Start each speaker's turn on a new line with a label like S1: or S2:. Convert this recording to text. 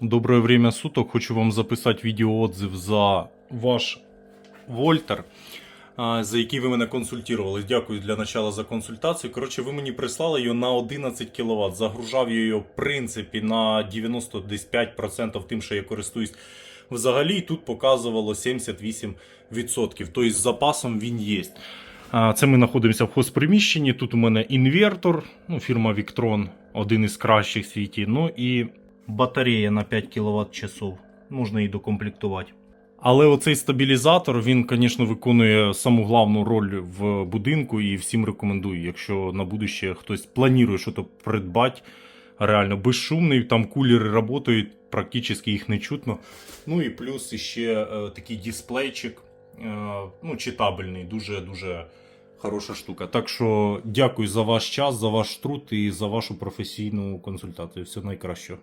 S1: Доброе время суток. Хочу вам записати відеоотзив за ваш Вольтер, за який ви мене консультували. Дякую для начала за консультацію. Коротше, ви мені прислали його на 11 кВт. Загружав я його, в принципі, на 95% тим, що я користуюсь взагалі. Тут показувало 78%. Тобто з запасом він є. Це ми знаходимося в хозприміщенні. Тут у мене інвертор, ну, фірма Victron, один із кращих в світі. Ну і батарея на 5 кВт часов. Можна її докомплектувати. Але оцей стабілізатор, він, звісно, виконує саму головну роль в будинку і всім рекомендую, якщо на будущее хтось планує щось придбати. Реально безшумний, там кулери працюють, практично їх не чутно. Ну і плюс ще е, такий дисплейчик, е, ну, читабельний, дуже-дуже хороша штука. Так що дякую за ваш час, за ваш труд і за вашу професійну консультацію. Все найкраще.